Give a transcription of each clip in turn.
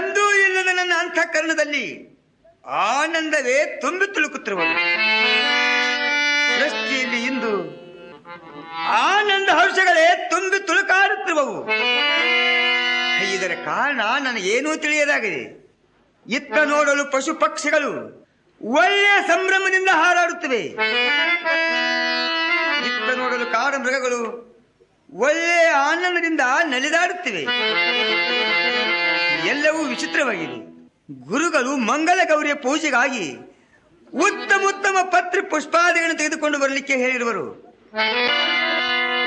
ದಿನದ ನನ್ನ ಅಂತಃಕರಣದಲ್ಲಿ ಆನಂದವೇ ತುಂಬಿ ತುಳುಕುತ್ತಿರುವುದು ಸೃಷ್ಟಿಯಲ್ಲಿ ಇಂದು ಆನಂದ ಹರ್ಷಗಳೇ ತುಂಬಿ ತುಳುಕಾಡುತ್ತಿರುವವು. ಇದರ ಕಾರಣ ನನಗೇನೂ ತಿಳಿಯದಾಗಿದೆ. ಇತ್ತ ನೋಡಲು ಪಶು ಪಕ್ಷಿಗಳು ಒಳ್ಳೆಯ ಸಂಭ್ರಮದಿಂದ ಹಾರಾಡುತ್ತಿವೆ. ಇತ್ತ ನೋಡಲು ಕಾಡು ಮೃಗಗಳು ಒಳ್ಳೆಯ ಆನಂದದಿಂದ ನಲಿದಾಡುತ್ತಿವೆ. ಎಲ್ಲವೂ ವಿಚಿತ್ರವಾಗಿದೆ. ಗುರುಗಳು ಮಂಗಲ ಗೌರಿಯ ಪೂಜೆಗಾಗಿ ಉತ್ತಮ ಉತ್ತಮ ಪತ್ರ ಪುಷ್ಪಾದಿಗಳನ್ನು ತೆಗೆದುಕೊಂಡು ಬರಲಿಕ್ಕೆ ಹೇಳಿರುವರು.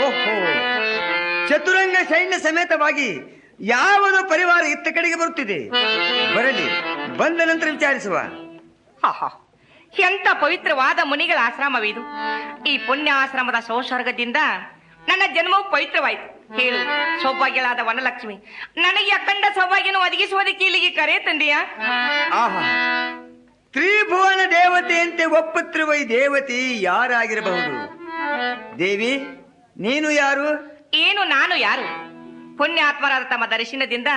ಓಹೋ! ಚತುರಂಗ ಸೈನ್ಯ ಸಮೇತವಾಗಿ ಯಾವುದೋ ಪರಿವಾರ ಇತ್ತ ಕಡೆಗೆ ಬರುತ್ತಿದೆ. ಬರಲಿ, ಬಂದ ನಂತರ ವಿಚಾರಿಸುವ. ಎಂತ ಪವಿತ್ರವಾದ ಮುನಿಗಳ ಆಶ್ರಮವಿದು. ಈ ಪುಣ್ಯ ಆಶ್ರಮದ ಸೌಸರ್ಗದಿಂದ ನನ್ನ ಜನ್ಮವು ಪವಿತ್ರವಾಯಿತು. ಹೇಳು. ಸೌಭಾಗ್ಯಳಾದ ವನಲಕ್ಷ್ಮಿ. ನನಗೆ ಅಖಂಡ ಸೌಭಾಗ್ಯನು ಒದಗಿಸುವುದಕ್ಕೆ ಇಲ್ಲಿಗೆ ಕರೆ ತಂದೆಯ? ಆಹಾ. ತ್ರಿಭುವನ ದೇವತೆಯಂತೆ ಒಪ್ಪುತ್ತಿರುವ ಈ ದೇವತೆ ಯಾರಾಗಿರಬಹುದು? ದೇವಿ ನೀನು ಯಾರು? ಏನು ನಾನು ಯಾರು? ಪುಣ್ಯಾತ್ಮರಾದ ತಮ್ಮ ದರ್ಶನದಿಂದ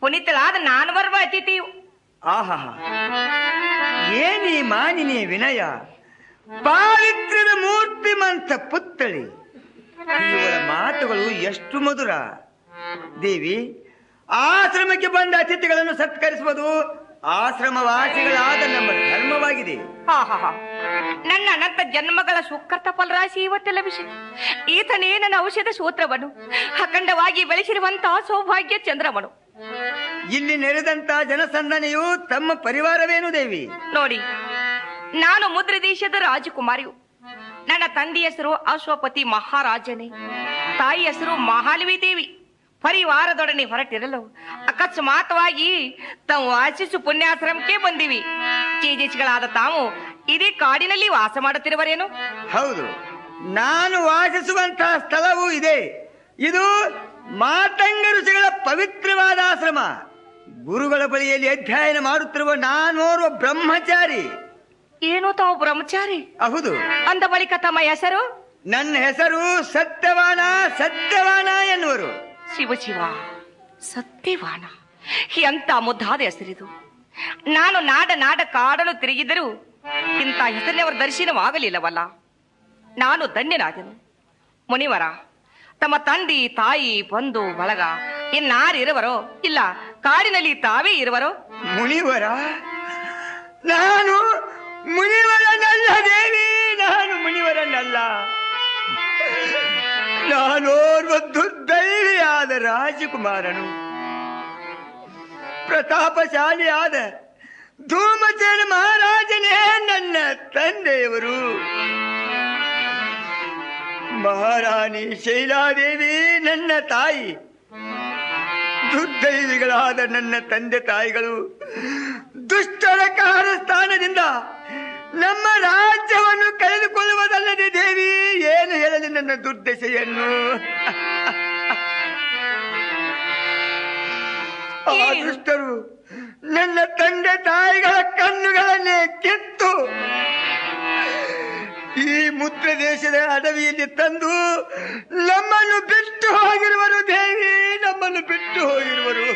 ಪುನೀತಳಾದ ನಾನು ಬರುವ ಅತಿಥಿ ಆಹಾ. ಏನಿ ಮಾನಿನಿ ವಿನಯ. ಪಾವಿತ್ರ್ಯದ ಮೂರ್ತಿಮಂತ ಪುತ್ತಳಿ ಇವಳ ಮಾತುಗಳು ಎಷ್ಟು ಮಧುರ. ದೇವಿ ಆಶ್ರಮಕ್ಕೆ ಬಂದ ಅತಿಥಿಗಳನ್ನು ಸತ್ಕರಿಸುವುದು ಆಶ್ರಮವಾಸಿಗಳಾದ ನಮ್ಮ ಧರ್ಮವಾಗಿದೆ. ನನ್ನ ಅನಂತ ಜನ್ಮಗಳ ಸುಕೃತ ಫಲರಾಶಿ ಇವತ್ತು ಲಭಿಸಿ. ಈತನೇ ನನ್ನ ಔಷಧ ಸೂತ್ರವನು. ಅಖಂಡವಾಗಿ ಬೆಳೆಸಿರುವಂತಹ ಸೌಭಾಗ್ಯ ಚಂದ್ರಮನು ಇಲ್ಲಿ ನೆರೆದಂತ ಜನಸಂದನೆಯು ತಮ್ಮ ಪರಿವಾರವೇನು ದೇವಿ? ನೋಡಿ ನಾನು ಮುದ್ರೆ ದೇಶದ ರಾಜಕುಮಾರಿಯು. ನನ್ನ ತಂದೆ ಹೆಸರು ಅಶ್ವಪತಿ ಮಹಾರಾಜನೇ. ತಾಯಿ ಹೆಸರು ಮಹಾಲವಿ ದೇವಿ. ಪರಿವಾರದೊಡನೆ ಹೊರಟಿರಲು ಅಕಸ್ಮಾತವಾಗಿ ತಾವು ವಾಸಿಸು ಪುಣ್ಯಾಶ್ರಮಕ್ಕೆ ಬಂದಿವಿ. ತೇಜಸ್ಗಳಾದ ತಾವು ಇದೇ ಕಾಡಿನಲ್ಲಿ ವಾಸ ಮಾಡುತ್ತಿರುವರೇನು? ಹೌದು. ನಾನು ವಾಸಿಸುವಂತಹ ಸ್ಥಳವೂ ಇದೆ. ಇದು ಮಾತಂಗ ಋಷಿಗಳ ಪವಿತ್ರವಾದ ಆಶ್ರಮ. ಗುರುಗಳ ಬಳಿಯಲ್ಲಿ ಅಧ್ಯಯನ ಮಾಡುತ್ತಿರುವ ನಾನೋರ್ವ ಬ್ರಹ್ಮಚಾರಿ. ಏನು ತಾವು ಬ್ರಹ್ಮಚಾರಿ. ಹೌದು. ಅಂದ ಬಳಿಕ ತಮ್ಮ ಹೆಸರು? ನನ್ನ ಹೆಸರು ಸತ್ಯವಾನ ಸತ್ಯವಾನ ಎನ್ನುವರು. ಶಿವ ಶಿವ ಸತ್ಯವಾನ. ಎಂತ ಮುದ್ದಾದ ಹೆಸರಿದು. ನಾನು ನಾಡ ನಾಡ ಕಾಡಲು ತಿರುಗಿದರೂ ಇಂಥ ಹೆಸರಿನವರ ದರ್ಶನವಾಗಲಿಲ್ಲವಲ್ಲ. ನಾನು ಧನ್ಯನಾದೆನು. ಮುನಿವರ ತಮ್ಮ ತಂದೆ ತಾಯಿ ಬಂಧು ಬಳಗ ಇನ್ನಾರಿರುವರೋ ಇಲ್ಲ ಕಾಡಿನಲ್ಲಿ ತಾವೇ ಇರುವರೋ? ಮುನಿವರ ನಾನು ಮುನಿವರನಲ್ಲ ದೇವಿ ನಾನು ಮುನಿವರನಲ್ಲ. ನಾನೋರ್ವ ದುರ್ದೈವಿಯಾದ ರಾಜಕುಮಾರನು. ಪ್ರತಾಪಶಾಲಿಯಾದ ಧೂಮಚೇನ ಮಹಾರಾಜನೇ ನನ್ನ ತಂದೆಯವರು. ಮಹಾರಾಣಿ ಶೈಲಾದೇವಿ ನನ್ನ ತಾಯಿ. ದುರ್ದೈವಿಗಳಾದ ನನ್ನ ತಂದೆ ತಾಯಿಗಳು ದುಷ್ಟರ ಸ್ಥಾನದಿಂದ ನಮ್ಮ ರಾಜ್ಯವನ್ನು ಕಳೆದುಕೊಳ್ಳುವುದಲ್ಲದೆ ದೇವಿ ಏನು ಹೇಳಲಿ ನನ್ನ ದುರ್ದಶೆಯನ್ನು ಆ ದುಷ್ಟರು ನನ್ನ ತಂದೆ ತಾಯಿಗಳ ಕಣ್ಣುಗಳನ್ನೇ ಕೆತ್ತು ಈ ಮುದ್ರ ದೇಶದ ಅಡವಿಯಲ್ಲಿ ತಂದು ನಮ್ಮನ್ನು ಬಿಟ್ಟು ಹೋಗಿರುವರು ದೇವಿ ನಮ್ಮನ್ನು ಬಿಟ್ಟು ಹೋಗಿರುವರು.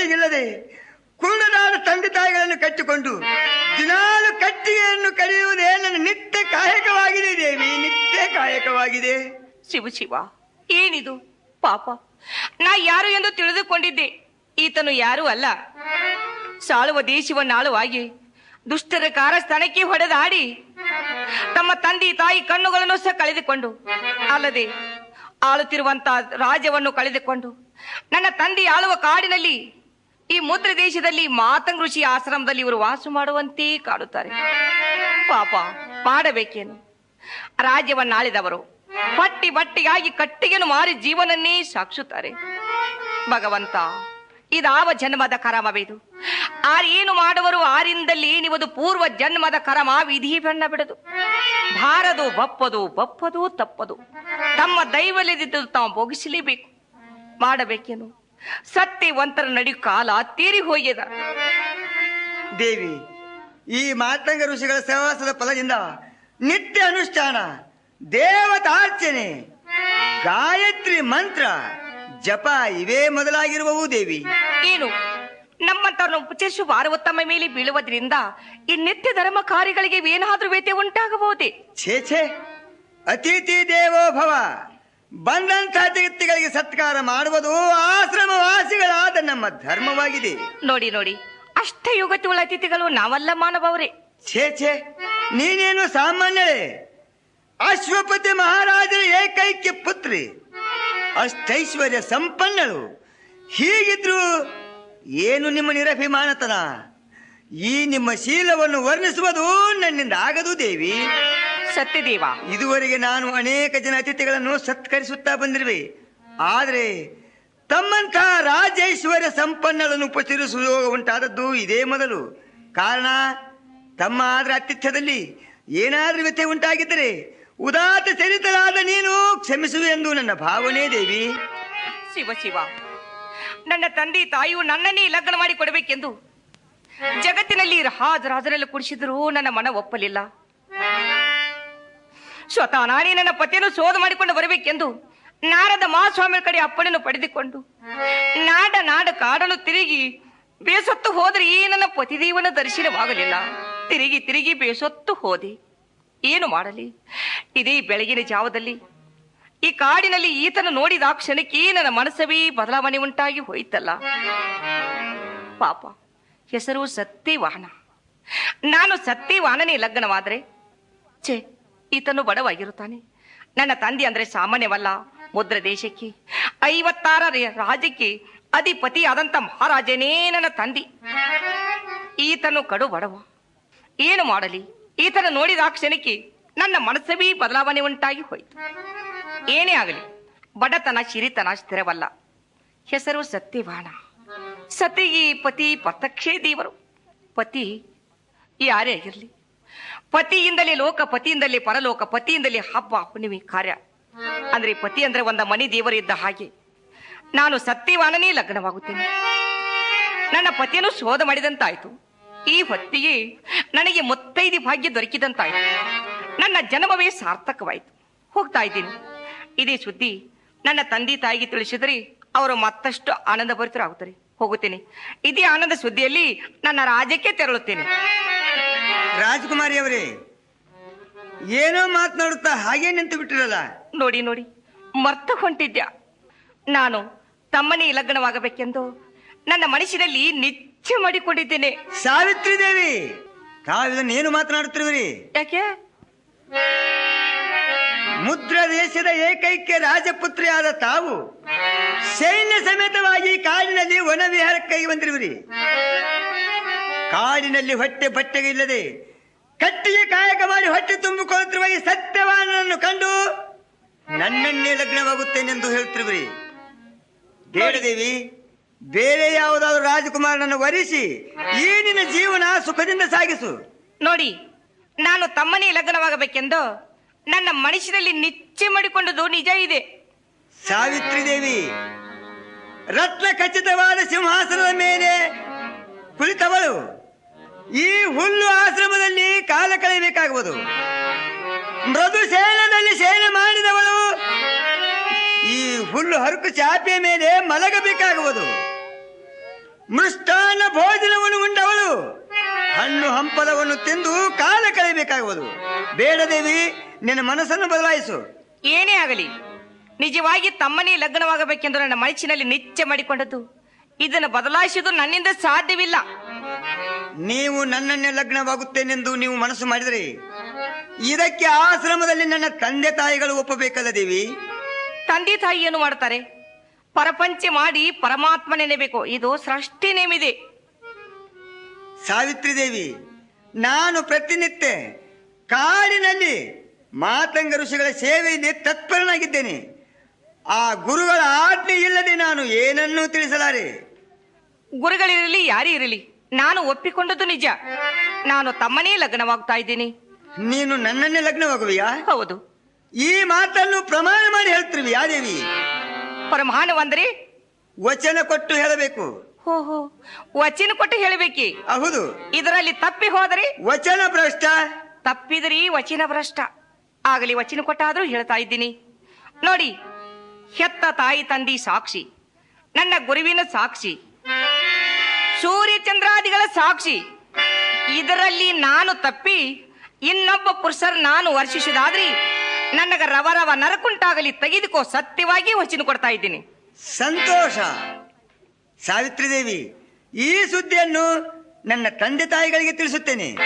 ಬಟ್ಟೆಗಿಲ್ಲದೆ ಕುರುಡನಾದ ತಂದೆ ತಾಯಿಗಳನ್ನು ಕಟ್ಟಿಕೊಂಡು ದಿನಾಲು ಕಟ್ಟಿಗೆಯನ್ನು ಕಡಿಯುವುದೇ ನನ್ನ ನಿತ್ಯ ಕಾಯಕವಾಗಿದೆ ದೇವಿ, ನಿತ್ಯ ಕಾಯಕವಾಗಿದೆ. ಶಿವ ಶಿವ, ಏನಿದು? ಪಾಪ, ನಾ ಯಾರು ಎಂದು ತಿಳಿದುಕೊಂಡಿದ್ದೆ. ಈತನು ಯಾರು ಅಲ್ಲ. ಸಾಳುವ ದೇಶವನ್ನಾಳುವಾಗಿ ದುಷ್ಟರ ಕಾರಸ್ಥಾನಕ್ಕೆ ಹೊಡೆದಾಡಿ ತಮ್ಮ ತಂದೆ ತಾಯಿ ಕಣ್ಣುಗಳನ್ನು ಸಹ ಕಳೆದುಕೊಂಡು, ಅಲ್ಲದೆ ಆಳುತ್ತಿರುವಂತ ರಾಜ್ಯವನ್ನು ಕಳೆದುಕೊಂಡು, ನನ್ನ ತಂದೆ ಆಳುವ ಕಾಡಿನಲ್ಲಿ ಈ ಮುದ್ರ ದೇಶದಲ್ಲಿ ಮಾತಂಗ ಋಷಿ ಆಶ್ರಮದಲ್ಲಿ ಇವರು ವಾಸ ಮಾಡುವಂತೆ ಕಾಡುತ್ತಾರೆ. ಪಾಪ, ಮಾಡಬೇಕೇನು? ರಾಜ್ಯವನ್ನಾಳಿದವರು ಪಟ್ಟಿ ಬಟ್ಟಿಗಾಗಿ ಕಟ್ಟಿಗೆನು ಮಾರಿ ಜೀವನನ್ನೇ ಸಾಕ್ಷುತ್ತಾರೆ. ಭಗವಂತ, ಇದಾವ ಜನ್ಮದ ಕರಮವಿದು? ಆರೇನು ಮಾಡುವರು ಆರಿಂದಲ್ಲಿ ನಿವದು ಪೂರ್ವ ಜನ್ಮದ ಕರಮ ವಿಧಿ ಬಣ್ಣ ಬಿಡದು. ಭಾರದು ಬಪ್ಪದು ಬಪ್ಪದು ತಪ್ಪದು. ತಮ್ಮ ದೈವಲ್ಯದಿದ್ದು ತಾವು ಭೋಗಿಸಲೇಬೇಕು. ಮಾಡಬೇಕೇನು? ಸತ್ಯವಂತರ ನಡಿ ಕಾಲ ತೀರಿ ಹೋಗ್ಯದ. ದೇವಿ ಈ ಮಾತಂಗ ಋಷಿಗಳ ಸಹವಾಸದ ಫಲದಿಂದ ನಿತ್ಯ ಅನುಷ್ಠಾನ ದೇವತಾರ್ಚನೆ ಗಾಯತ್ರಿ ಮಂತ್ರ ಜಪ ಇವೇ ಮೊದಲಾಗಿರುವವು ದೇವಿ. ಏನು? ನಮ್ಮಂತ ಉಪಚರಿಸುವ ತಮ್ಮ ಮೇಲೆ ಬೀಳುವುದರಿಂದ ಈ ನಿತ್ಯ ಧರ್ಮ ಕಾರ್ಯಗಳಿಗೆ ಏನಾದ್ರೂ ವ್ಯತ್ಯಯ ಉಂಟಾಗಬಹುದೇ? ಛೇ ಛೇ ಅತಿಥಿ ದೇವೋ ಭವ. ಬಂದಂಥ ಜಗತ್ತಿಗಳಿಗೆ ಸತ್ಕಾರ ಮಾಡುವುದು ಆಶ್ರಮವಾಸಿಗಳಾದ ನಮ್ಮ ಧರ್ಮವಾಗಿದೆ. ನೋಡಿ ನೋಡಿ. ಅಷ್ಟ ಯುಗತಿಗಳ ಅತಿಥಿಗಳು ನಾವಲ್ಲ ಮಾನವರೇ. ಛೇ ಛೇ. ನೀನೇನು ಸಾಮಾನ್ಯಳೇ? ಅಶ್ವಪತಿ ಮಹಾರಾಜರ ಏಕೈಕ್ಯ ಪುತ್ರಿ. ಅಷ್ಟೈಶ್ವರ್ಯ ಸಂಪನ್ನಳು. ಹೀಗಿದ್ರು ಏನು ನಿಮ್ಮ ನಿರಭಿಮಾನತನ? ಈ ನಿಮ್ಮ ಶೀಲವನ್ನು ವರ್ಣಿಸುವುದು ನನ್ನಿಂದ ಆಗದು ದೇವಿ. ಸತ್ಯದೇವ. ಇದುವರೆಗೆ ನಾನು ಅನೇಕ ಜನ ಅತಿಥಿಗಳನ್ನು ಸತ್ಕರಿಸುತ್ತಾ ಬಂದಿರುವೆ. ಆದರೆ ತಮ್ಮಂತಹ ರಾಜೇಶ್ವರ ಸಂಪನ್ನಗಳನ್ನು ಉಪಚರಿಸುವ ಉಂಟಾದದ್ದು ಇದೇ ಮೊದಲು. ಕಾರಣ ತಮ್ಮ ಆದ್ರ ಅತಿಥ್ಯದಲ್ಲಿ ಏನಾದ್ರೂ ವ್ಯತ್ಯಯ ಉಂಟಾಗಿದ್ದರೆ ಉದಾತ ಚರಿತರಾದ ನೀನು ಕ್ಷಮಿಸುವೆ ಎಂದು ನನ್ನ ಭಾವನೆ ದೇವಿ. ಶಿವ ಶಿವ. ನನ್ನ ತಂದೆ ತಾಯಿಯು ನನ್ನನ್ನೇ ಲಗ್ನ ಮಾಡಿ ಕೊಡಬೇಕೆಂದು ಜಗತ್ತಿನಲ್ಲಿ ರಾಜರಾಜರೆಲ್ಲ ಕುಡಿಸಿದರೂ ನನ್ನ ಮನ ಒಪ್ಪಲಿಲ್ಲ. ಸ್ವತಃ ನಾನೇ ನನ್ನ ಪತಿಯನ್ನು ಶೋಧ ಮಾಡಿಕೊಂಡು ಬರಬೇಕೆಂದು ನಾರದ ಮಹಾಸ್ವಾಮಿ ಕಡೆ ಅಪ್ಪಣೆಯನ್ನು ಪಡೆದುಕೊಂಡು ನಾಡ ನಾಡ ಕಾಡಲು ತಿರುಗಿ ಬೇಸತ್ತು ಹೋದರೆ ಈ ನನ್ನ ಪತಿದೇವನ ದರ್ಶನವಾಗಲಿಲ್ಲ. ತಿರುಗಿ ತಿರುಗಿ ಬೇಸತ್ತು ಹೋದೆ. ಏನು ಮಾಡಲಿ? ಇದೇ ಬೆಳಗಿನ ಜಾವದಲ್ಲಿ ಈ ಕಾಡಿನಲ್ಲಿ ಈತನ ನೋಡಿದ ಆ ಕ್ಷಣಕ್ಕೆ ನನ್ನ ಮನಸ್ಸವೇ ಬದಲಾವಣೆ ಉಂಟಾಗಿ ಹೋಯ್ತಲ್ಲ. ಪಾಪ, ಹೆಸರು ಸತ್ಯವಾಹನ. ನಾನು ಸತ್ಯವಾಹನನೇ ಲಗ್ನವಾದರೆ? ಛೇ ಈತನು ಬಡವಾಗಿರುತ್ತಾನೆ. ನನ್ನ ತಂದೆ ಅಂದ್ರೆ ಸಾಮಾನ್ಯವಲ್ಲ, ಮುದ್ರ ದೇಶಕ್ಕೆ. ಐವತ್ತಾರ ರಾಜಕ್ಕೆ ಅಧಿಪತಿ ಆದಂತ ಮಹಾರಾಜನೇ ನನ್ನ ತಂದೆ. ಈತನು ಕಡು ಬಡವ. ಏನು ಮಾಡಲಿ? ಈತನ ನೋಡಿದ ಕ್ಷಣಕ್ಕೆ ನನ್ನ ಮನಸ್ಸವೇ ಬದಲಾವಣೆ ಉಂಟಾಗಿ ಹೋಯಿತು. ಏನೇ ಆಗಲಿ, ಬಡತನ, ಶಿರಿತನ ಸ್ಥಿರವಲ್ಲ. ಹೆಸರು ಸತ್ಯವಾಣ. ಸತಿಗೆ ಪತಿ ಪತಕ್ಷೇ ದೇವರು. ಪತಿ ಯಾರೇ ಆಗಿರಲಿ ಪತಿಯಿಂದಲೇ ಲೋಕ, ಪತಿಯಿಂದಲೇ ಪರಲೋಕ, ಪತಿಯಿಂದಲೇ ಹಬ್ಬ, ಹುಣ್ಣಿಮೆ ಕಾರ್ಯ. ಅಂದ್ರೆ ಪತಿ ಅಂದ್ರೆ ಒಂದ ಮನಿ ದೇವರು ಇದ್ದ ಹಾಗೆ. ನಾನು ಸತ್ಯವಾನನೇ ಲಗ್ನವಾಗುತ್ತೇನೆ. ನನ್ನ ಪತಿಯನ್ನು ಶೋಧ ಮಾಡಿದಂತಾಯ್ತು. ಈ ಹೊತ್ತಿಗೆ ನನಗೆ ಮುತ್ತೈದಿ ಭಾಗ್ಯ ದೊರಕಿದಂತಾಯ್ತು. ನನ್ನ ಜನ್ಮವೇ ಸಾರ್ಥಕವಾಯಿತು. ಹೋಗ್ತಾ ಇದ್ದೀನಿ. ಇದೇ ಸುದ್ದಿ ನನ್ನ ತಂದೆ ತಾಯಿಗೆ ತಿಳಿಸಿದರೆ ಅವರು ಮತ್ತಷ್ಟು ಆನಂದ ಭರಿತರಾಗುತ್ತಾರೆ ಹೋಗುತ್ತೇನೆ. ಇದೇ ಆನಂದ ಸುದ್ದಿಯಲ್ಲಿ ನನ್ನ ರಾಜ್ಯಕ್ಕೆ ತೆರಳುತ್ತೇನೆ. ರಾಜಕುಮಾರಿ ಅವರೇ ಏನೋ ಮಾತನಾಡುತ್ತಾ ಹಾಗೆ ನಿಂತು ಬಿಟ್ಟಿರಲ್ಲ? ನೋಡಿ ನೋಡಿ ಮರ್ತು ಹೊಂಟಿದ್ಯ? ನಾನು ತಮ್ಮನೇ ಲಗ್ನವಾಗಬೇಕೆಂದು ನನ್ನ ಮನಸ್ಸಿನಲ್ಲಿ ನಿತ್ಯ ಮಾಡಿಕೊಂಡಿದ್ದೇನೆ. ಸಾವಿತ್ರಿ ದೇವಿ ತಾವಿದನ್ನೇನು ಏನು ಮಾತನಾಡುತ್ತಿರುವಿರಿ ಯಾಕೆ? ಮುದ್ರ ದೇಶದ ಏಕೈಕ ರಾಜಪುತ್ರಿಯಾದ ತಾವು ಸೈನ್ಯ ಸಮೇತವಾಗಿ ಕಾಡಿನಲ್ಲಿ ವನವಿಹಾರಕ್ಕಾಗಿ ಬಂದಿರುವಿರಿ. ಕಾಡಿನಲ್ಲಿ ಹೊಟ್ಟೆ ಬಟ್ಟೆಗೆ ಇಲ್ಲದೆ ಕಟ್ಟಿಗೆ ಕಾಯಕ ಮಾಡಿ ಹೊಟ್ಟೆ ತುಂಬಿಕೊಳ್ಳುತ್ತಿರುವ ಈ ಸತ್ಯವಾನನನ್ನು ಕಂಡು ನನ್ನನ್ನೇ ಲಗ್ನವಾಗುತ್ತೇನೆಂದು ಹೇಳ್ತಿರುವಿರಿ. ದೇವಿ ಬೇರೆ ಯಾವುದಾದ್ರೂ ರಾಜಕುಮಾರನನ್ನು ವರಿಸಿ ಈ ನಿನ್ನ ಜೀವನ ಸುಖದಿಂದ ಸಾಗಿಸು. ನೋಡಿ ನಾನು ತಮ್ಮನೇ ಲಗ್ನವಾಗಬೇಕೆಂದು ನನ್ನ ಮನುಷ್ಯರಲ್ಲಿ ನಿಚ್ಚೆ ಮಾಡಿಕೊಂಡದು ನಿಜ ಇದೆ. ಸಾವಿತ್ರಿ ದೇವಿ ರತ್ನ ಖಚಿತವಾದ ಸಿಂಹಾಸನದ ಮೇಲೆ ಕುಳಿತವಳು. ಈ ಹುಲ್ಲು ಆಶ್ರಮದಲ್ಲಿ ಕಾಲ ಕಳೆಯಬೇಕಾಗುವುದು. ಮೃದು ಸೇನದಲ್ಲಿ ಸೇನೆ ಮಾಡಿದವಳು. ಈ ಹುಲ್ಲು ಹರಕು ಚಾಪೆಯ ಮೇಲೆ ಮಲಗಬೇಕಾಗುವುದು. ಮೃಷ್ಟಾನ್ನ ಭೋಜನವನ್ನು ಉಂಡವಳು. ಹಣ್ಣು ಹಂಪಲವನ್ನು ತಿಂದು ಕಾಲ ಕಳೆಯಬೇಕಾಗುವುದು. ಬೇಡ ದೇವಿ, ನಿನ್ನ ಮನಸ್ಸನ್ನು ಬದಲಾಯಿಸು. ಏನೇ ಆಗಲಿ, ನಿಜವಾಗಿ ತಮ್ಮನೇ ಲಗ್ನವಾಗಬೇಕೆಂದು ನನ್ನ ಮನಸ್ಸಿನಲ್ಲಿ ನಿಚ್ಚೆ ಮಾಡಿಕೊಂಡದ್ದು. ಇದನ್ನು ಬದಲಾಯಿಸುವುದು ನನ್ನಿಂದ ಸಾಧ್ಯವಿಲ್ಲ. ನೀವು ನನ್ನನ್ನೇ ಲಗ್ನವಾಗುತ್ತೇನೆಂದು ನೀವು ಮನಸ್ಸು ಮಾಡಿದರೆ ಇದಕ್ಕೆ ಆಶ್ರಮದಲ್ಲಿ ನನ್ನ ತಂದೆ ತಾಯಿಗಳು ಒಪ್ಪಬೇಕಲ್ಲ ದೇವಿ ತಂದೆ ತಾಯಿ ಏನು ಮಾಡ್ತಾರೆ ಪರಪಂಚ ಮಾಡಿ ಪರಮಾತ್ಮ ನೆನೆಬೇಕು. ಇದು ಸೃಷ್ಟಿ ನೇಮಿದೆ. ಸಾವಿತ್ರಿ ದೇವಿ ನಾನು ಪ್ರತಿನಿತ್ಯ ಕಾಡಿನಲ್ಲಿ ಮಾತಂಗ ಋಷಿಗಳ ಸೇವೆಯಲ್ಲಿ ತತ್ಪರನಾಗಿದ್ದೇನೆ. ಆ ಗುರುಗಳ ಆಜ್ಞೆ ಇಲ್ಲದೆ ನಾನು ಏನನ್ನೂ ತಿಳಿಸಲಾರೆ? ಗುರುಗಳಿರಲಿ ಯಾರೇ ಇರಲಿ. ನಾನು ಒಪ್ಪಿಕೊಂಡದ್ದು ನಿಜ. ನಾನು ತಮ್ಮನೇ ಲಗ್ನವಾಗ್ತಾ ಇದ್ದೀನಿ. ನೀನು ನನ್ನನ್ನೇ ಲಗ್ನವಾಗುವಿಯಾ? ಹೌದು. ಈ ಮಾತನ್ನು ಪ್ರಮಾಣ ಮಾಡಿ ಹೇಳ್ತಿರುವಿಯಾ ದೇವಿ? ಪ್ರಮಾಣವಂದ್ರೆ ವಚನ ಕೊಟ್ಟು ಹೇಳಬೇಕು. ಓಹೋ ವಚನ ಕೊಟ್ಟು ಹೇಳಬೇಕಿ? ಹೌದು. ಇದರಲ್ಲಿ ತಪ್ಪಿ ಹೋದರೆ? ವಚನ ಭ್ರಷ್ಟ? ತಪ್ಪಿದ್ರಿ ವಚನ ಭ್ರಷ್ಟ. ಆಗಲಿ ವಚನ ಕೊಟ್ಟಾದ್ರೂ ಹೇಳ್ತಾ ಇದ್ದೀನಿ. ನೋಡಿ ಹೆತ್ತ ತಾಯಿ ತಂದಿ ಸಾಕ್ಷಿ. ನನ್ನ ಗುರುವಿನ ಸಾಕ್ಷಿ. ಸೂರ್ಯ ಚಂದ್ರಾದಿಗಳ ಸಾಕ್ಷಿ. ಇದರಲ್ಲಿ ನಾನು ತಪ್ಪಿ ಇನ್ನೊಬ್ಬ ಪುರುಷರು ನಾನು ವರ್ಷಿಸಿದಾದ್ರಿ ನನಗ ರವ ರವ ನರಕುಂಟಾಗಲಿ ತೆಗೆದುಕೋ ಸತ್ಯವಾಗಿ ವಚನ ಕೊಡ್ತಾ ಇದ್ದೀನಿ. ಸಂತೋಷ. ಸಾವಿತ್ರಿ ದೇವಿ ಈ ಸುದ್ದಿಯನ್ನು ನನ್ನ ತಂದೆ ತಾಯಿಗಳಿಗೆ ತಿಳಿಸುತ್ತೇನೆ.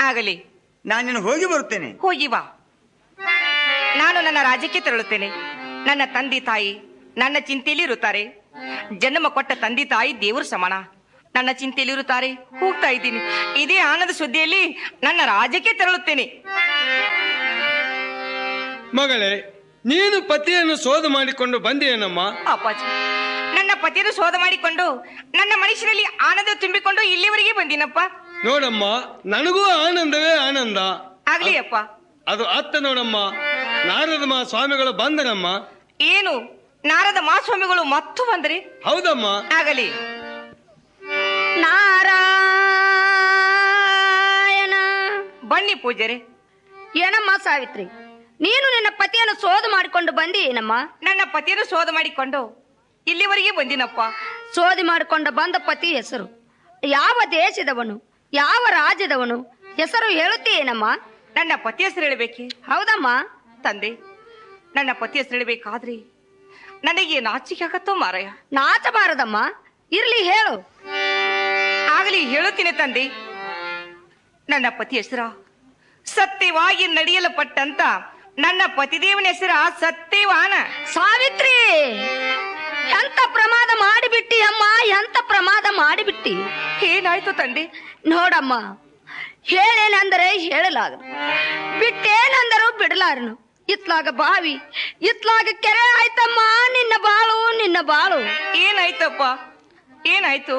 ಆಗಲಿ. ನಾನು ಹೋಗಿ ಬರುತ್ತೇನೆ. ಹೋಗಿ ಬಾ. ನಾನು ನನ್ನ ರಾಜ್ಯಕ್ಕೆ ತೆರಳುತ್ತೇನೆ. ನನ್ನ ತಂದೆ ತಾಯಿ ನನ್ನ ಚಿಂತೆಯಲ್ಲಿ ಇರುತ್ತಾರೆ. ಜನ್ಮ ಕೊಟ್ಟ ತಂದೆ ತಾಯಿ ದೇವರು ಸಮಾನ. ನನ್ನ ಚಿಂತೆಯಲ್ಲಿ ಇರುತ್ತಾರೆ. ಹೋಗ್ತಾ ಇದ್ದೀನಿ. ಇದೇ ಆನಂದ ಸುದ್ದಿಯಲ್ಲಿ ನನ್ನ ರಾಜಕ್ಕೆ ತೆರಳುತ್ತೇನೆ. ಮಗಳೇ ನೀನು ಪತಿಯನ್ನು ಶೋಧ ಮಾಡಿಕೊಂಡು ಬಂದೇನಮ್ಮ ಅಪ್ಪಾಜಿ ನನ್ನ ಪತಿಯನ್ನು ಶೋಧ ಮಾಡಿಕೊಂಡು ನನ್ನ ಮನುಷ್ಯರಲ್ಲಿ ಆನಂದ ತುಂಬಿಕೊಂಡು ಇಲ್ಲಿವರೆಗೆ ಬಂದಿನಪ್ಪ. ನೋಡಮ್ಮ ನನಗೂ ಆನಂದವೇ ಆನಂದ. ಆಗ್ಲಿ ಅಪ್ಪ. ಅದು ಅತ್ತ ನೋಡಮ್ಮ ನಾರದಮ್ಮ ಸ್ವಾಮಿಗಳು ಬಂದನಮ್ಮ ಏನು? ನಾರದ ಮಾಸ್ವಾಮಿಗಳು ಮತ್ತು ಬಂದ್ರಿ? ಹೌದಮ್ಮ. ಆಗಲಿ ನಾರಾಯಣ. ಬನ್ನಿ ಪೂಜಾರಿ ಏನಮ್ಮ ಸಾವಿತ್ರಿ? ನೀನು ನಿನ್ನ ಪತಿಯನ್ನು ಶೋಧ ಮಾಡಿಕೊಂಡು ಬಂದಿ ಏನಮ್ಮ? ನನ್ನ ಪತಿಯನ್ನು ಶೋಧ ಮಾಡಿಕೊಂಡು ಇಲ್ಲಿವರೆಗೆ ಬಂದಿನಪ್ಪ. ಸೋಧಿ ಮಾಡಿಕೊಂಡು ಬಂದ ಪತಿ ಹೆಸರು. ಯಾವ ದೇಶದವನು? ಯಾವ ರಾಜ್ಯದವನು? ಹೆಸರು ಹೇಳುತ್ತೀಯೇನಮ್ಮ ನನ್ನ ಪತಿ ಹೆಸರು ಹೇಳಬೇಕೆ? ಹೌದಮ್ಮ. ತಂದೆ ನನ್ನ ಪತಿ ಹೆಸರು ಹೇಳಬೇಕಾದ್ರೆ ನನಗೆ ನಾಚಿಕೆ ಆಗತ್ತೋ ಮಾರಯ್ಯ ನಾಚಬಾರದಮ್ಮ. ಇರ್ಲಿ ಹೇಳು. ಆಗಲಿ ಹೇಳುತ್ತೀನಿ ತಂದೆ. ನನ್ನ ಪತಿ ಹೆಸರ ಸತ್ಯವಾಗಿ ನಡೆಯಲ್ಪಟ್ಟಂತ ನನ್ನ ಪತಿದೇವನ ಹೆಸರ ಸತ್ಯವಾನ. ಸಾವಿತ್ರಿ ಎಂತ ಪ್ರಮಾದ ಮಾಡಿಬಿಟ್ಟಿ ಅಮ್ಮ ಎಂತ ಪ್ರಮಾದ ಮಾಡಿಬಿಟ್ಟಿ? ಏನಾಯ್ತು ತಂದೆ? ನೋಡಮ್ಮ ಹೇಳೇನಂದರೆ ಹೇಳಲಾಗ ಬಿಟ್ಟೇನಂದರೂ ಬಿಡಲಾರನು. ಇತ್ಲಾಗ ಬಾವಿ ಇತ್ಲಾಗ ಕೆರೆ ಆಯ್ತಮ್ಮ. ನಿನ್ನ ಬಾಳು ನಿನ್ನ ಬಾಳು. ಏನಾಯ್ತಪ್ಪ? ಏನಾಯ್ತು?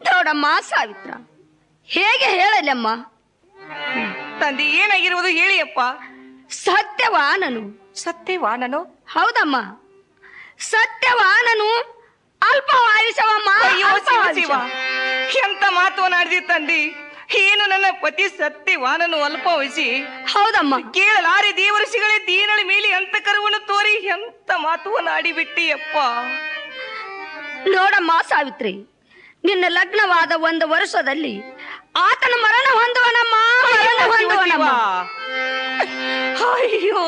ನೋಡಮ್ಮ ಸಾವಿತ್ರ ಹೇಗೆ ಹೇಳಲಮ್ಮ? ತಂದೆ ಏನಾಗಿರುವುದು ಹೇಳಿಯಪ್ಪ? ಸತ್ಯವಾನನು. ಸತ್ಯವಾನನು? ಹೌದಮ್ಮ. ಸತ್ಯವಾನನು ಶಿವ ಅಲ್ಪವಾಯುಷ. ಎಂತ ಮಾತು ತಂದೆ? ಏನು ನನ್ನ ಪತಿ ಸತ್ಯವಾನನು ಅಲ್ಪವಹಿಸಿ ಹೌದಮ್ಮ. ಕೇಳಲಾರಿ ದೇವಋಷಿಗಳೇ ದೀನಳ ಮೇಲೆ ಎಂತ ಕರುವನ್ನು ತೋರಿ ಎಂತ ಮಾತುವನ್ನಾಡಿ ಆಡಿಬಿಟ್ಟಿಯಪ್ಪ. ನೋಡಮ್ಮ ಸಾವಿತ್ರಿ ನಿನ್ನ ಲಗ್ನವಾದ ಒಂದು ವರ್ಷದಲ್ಲಿ ಆತನ ಮರಣ ಹೊಂದುವನಮ್ಮ ಮರಣ ಹೊಂದುವನಮ್ಮ. ಅಯ್ಯೋ.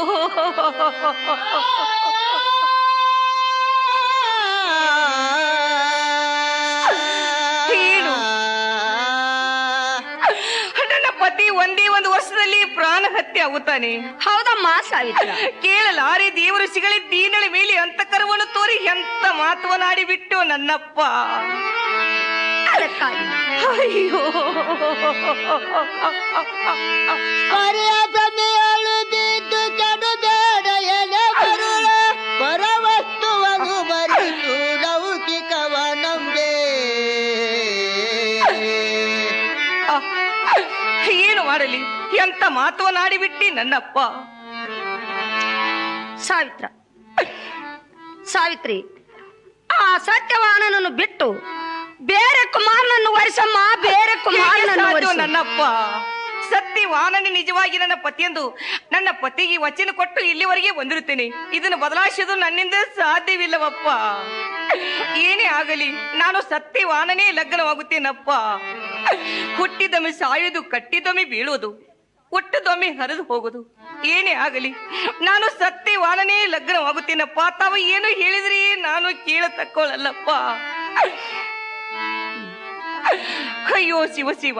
ಒಂದೇ ಒಂದು ವರ್ಷದಲ್ಲಿ ಪ್ರಾಣ ಹತ್ಯೆ ಆಗುತ್ತಾನೆ. ಹೌದಮ್ಮ ಸಾವಿತ್ರ. ಕೇಳಲಾರೆ ಸಿಗಲಿ ದೀನಳ ಮೇಲೆ ಅಂತ ಕರುವನ್ನು ತೋರಿ ಎಂತ ಮಾತುವನಾಡಿ ಬಿಟ್ಟು ನನ್ನಪ್ಪ. ಅಯ್ಯೋ. ಮಾಡಲಿ. ಎಂತ ಬಿಟ್ಟಿ ನನ್ನಪ್ಪ. ಸಾವಿತ್ರ. ಸಾವಿತ್ರಿ ಆ ಸತ್ಯವಾನನನ್ನು ಬಿಟ್ಟು ಬೇರೆ ಕುಮಾರನನ್ನು ವರಿಸಮ್ಮ ಬೇರೆ ಕುಮಾರನನ್ನು ನನ್ನಪ್ಪ? ಸತ್ಯವಾನನೇ ನಿಜವಾಗಿ ನನ್ನ ಪತಿಯೆಂದು ನನ್ನ ಪತಿಗೆ ವಚನ ಕೊಟ್ಟು ಇಲ್ಲಿವರೆಗೆ ಬಂದಿರುತ್ತೇನೆ ಇದನ್ನು ಬದಲಾಯಿಸೋದು ನನ್ನಿಂದ ಸಾಧ್ಯವಿಲ್ಲವಪ್ಪ. ಏನೇ ಆಗಲಿ ನಾನು ಸತ್ಯವಾನನೇ ಲಗ್ನವಾಗುತ್ತೇನಪ್ಪ. ಹುಟ್ಟಿದೊಮ್ಮೆ ಸಾಯೋದು ಕಟ್ಟಿದೊಮ್ಮೆ ಬೀಳೋದು ಹುಟ್ಟದೊಮ್ಮೆ ಹರಿದು ಹೋಗುದು. ಏನೇ ಆಗಲಿ ನಾನು ಸತ್ಯವಾನನೇ ಲಗ್ನವಾಗುತ್ತೇನಪ್ಪ? ತಾವು ಏನು ಹೇಳಿದ್ರಿ? ನಾನು ಕೇಳ ತಕ್ಕೊಳ್ಳಲ್ಲಪ್ಪ ಅಯ್ಯೋ ಶಿವ ಶಿವ.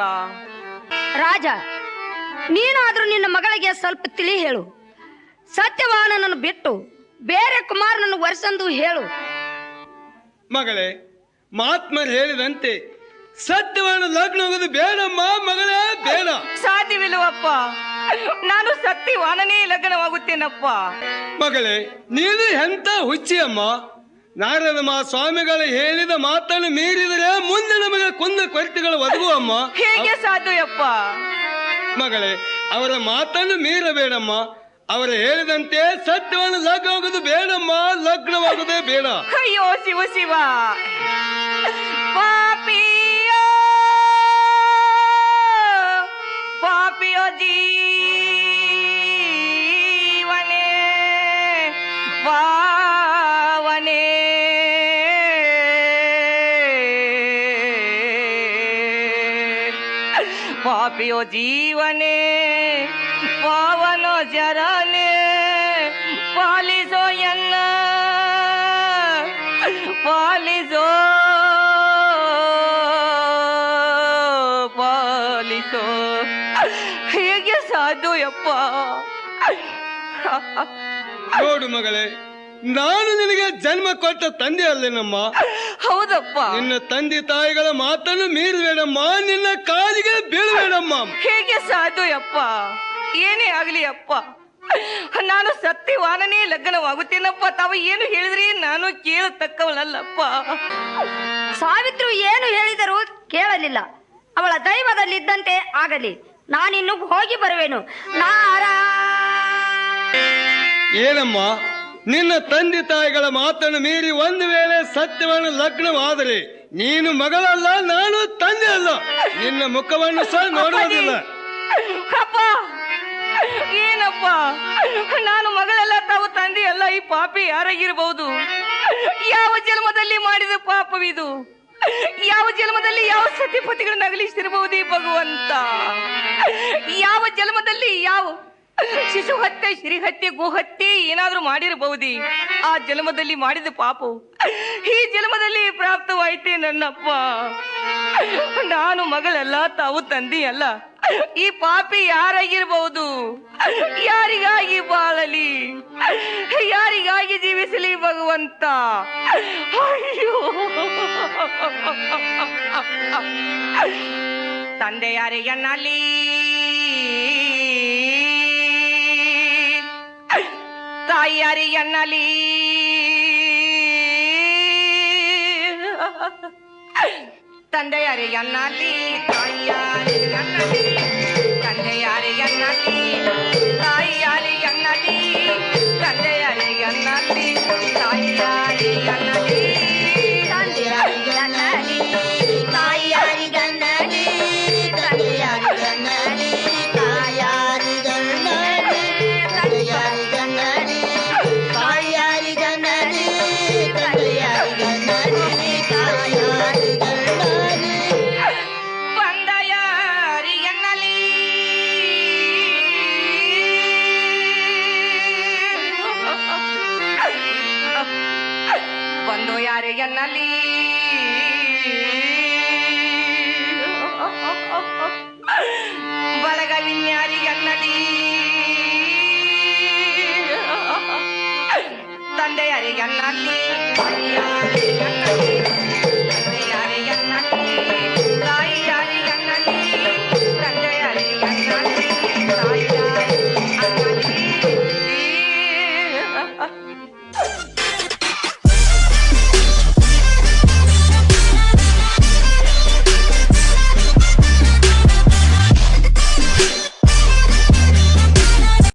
ರಾಜ ನೀನಾದ್ರೂ ನಿನ್ನ ಮಗಳಿಗೆ ಸ್ವಲ್ಪ ತಿಳಿ ಹೇಳು. ಸತ್ಯವಾನನನ್ನು ಬಿಟ್ಟು ಬೇರೆ ಕುಮಾರನನ್ನು ವರ್ಸಂದು ಹೇಳು. ಮಗಳೇ ಮಹಾತ್ಮರು ಹೇಳಿದಂತೆ ಸತ್ಯವನ್ನು ಲಗ್ನ ಹೋಗೋದು ಬೇಡಮ್ಮ ಮಗಳೇ ಬೇಡ. ಸಾಧ್ಯವಿಲ್ಲವಪ್ಪ. ನಾನು ಸತ್ಯವಾನನೇ ಲಗ್ನವಾಗುತ್ತೇನಪ್ಪ. ಮಗಳೇ ನೀನು ಎಂತ ಹುಚ್ಚಿ ಅಮ್ಮ ನಾರದಮ್ಮ ಸ್ವಾಮಿಗಳು ಹೇಳಿದ ಮಾತನ್ನು ಮೀರಿದರೆ ಮುಂದೆ ನಮಗೆ ಕುಂದ ಕೊರತೆಗಳು ಒದಗುವಮ್ಮ? ಹೇಗೆ ಸಾಧ್ಯಪ್ಪ ಮಗಳೇ ಅವರ ಮಾತನ್ನು ಮೀರಬೇಡಮ್ಮ. ಅವರು ಹೇಳಿದಂತೆ ಸತ್ಯವನ್ನು ಲಗ್ನ ಹೋಗೋದು ಬೇಡಮ್ಮ ಲಗ್ನವಾಗೋದೇ ಬೇಡ. ಅಯ್ಯೋ ಶಿವ ಶಿವ. ಪಾಪಿಯೋ गोपियो जी वने वावने। पापियो जीवने ಪಾಲಿಸೋ ಹೇಗೆ ಸಾಧು ಅಪ್ಪ ನೋಡು ಮಗಳೇ ನಾನು ನಿನಗೆ ಜನ್ಮ ಕೊಟ್ಟ ತಂದೆ ಅಲ್ಲೇನಮ್ಮ? ಹೌದಪ್ಪ. ನಿನ್ನ ತಂದೆ ತಾಯಿಗಳ ಮಾತನ್ನು ಮೀರಬೇಡಮ್ಮ ನಿನ್ನ ಕಾಲಿಗೆ ಬೀಳಬೇಡಮ್ಮ ಹೇಗೆ ಸಾಧು ಅಪ್ಪ ಏನೇ ಆಗ್ಲಿ ಅಪ್ಪ ನಾನು ಸತ್ಯವಾನನೇ ಲಗ್ನವಾಗುತ್ತೇನಪ್ಪ? ತಾವು ಏನು ಹೇಳಿದ್ರಿ ನಾನು ಕೇಳತಕ್ಕವಳಲ್ಲಪ್ಪ ಸಾವಿತ್ರು ಏನು ಹೇಳಿದರು ಕೇಳಲಿಲ್ಲ. ಅವಳ ದೈವದಲ್ಲಿದ್ದಂತೆ ಆಗಲಿ. ನಾನಿನ್ನು ಹೋಗಿ ಬರುವೆನು. ನಾರಾ ಏನಮ್ಮ? ನಿನ್ನ ತಂದೆ ತಾಯಿಗಳ ಮಾತನ್ನು ಮೀರಿ ಒಂದು ವೇಳೆ ಸತ್ಯವನ್ನು ಲಗ್ನವಾದರೆ ನೀನು ಮಗಳಲ್ಲ ನಾನು ತಂದೆ ಅಲ್ಲ. ನಿನ್ನ ಮುಖವನ್ನು ಸಹ ನೋಡುವುದಿಲ್ಲ. ಅಪ್ಪ ಏನಪ್ಪ? ನಾನು ಮಗಳೆಲ್ಲ ತಾವು ತಂದೆ ಅಲ್ಲ ಈ ಪಾಪಿ ಯಾರಾಗಿರಬಹುದು ಯಾವ ಜನ್ಮದಲ್ಲಿ ಮಾಡಿದ ಪಾಪವಿದು? ಯಾವ ಜನ್ಮದಲ್ಲಿ ಯಾವ ಸತಿಪತಿಗಳನ್ನ ಅಗಲಿಸಿರಬಹುದು ಭಗವಂತ? ಯಾವ ಜನ್ಮದಲ್ಲಿ ಯಾವ ಶಿಶು ಹತ್ಯೆ ಶ್ರೀ ಹತ್ಯೆ ಗೋ ಹತ್ಯೆ ಏನಾದ್ರೂ ಮಾಡಿರಬಹುದೇ? ಆ ಜನ್ಮದಲ್ಲಿ ಮಾಡಿದ ಪಾಪವು ಈ ಜನ್ಮದಲ್ಲಿ ಪ್ರಾಪ್ತವಾಯ್ತೆ ನನ್ನಪ್ಪ. ನಾನು ಮಗಳಲ್ಲ, ತಾವು ತಂದೆ ಅಲ್ಲ ಈ ಪಾಪಿ ಯಾರಾಗಿರ್ಬಹುದು ಯಾರಿಗಾಗಿ ಬಾಳಲಿ? ಯಾರಿಗಾಗಿ ಜೀವಿಸಲಿ ಭಗವಂತ? ಅಯ್ಯೋ. ತಂದೆ ಯಾರಿಗನ್ನಲಿ ತಾಯಿ ಯಾರಿಗನ್ನಲಿ தந்தையாரே அண்ணாத்தி தாயாரே அண்ணாத்தி தந்தையாரே அண்ணாத்தி தாயாரே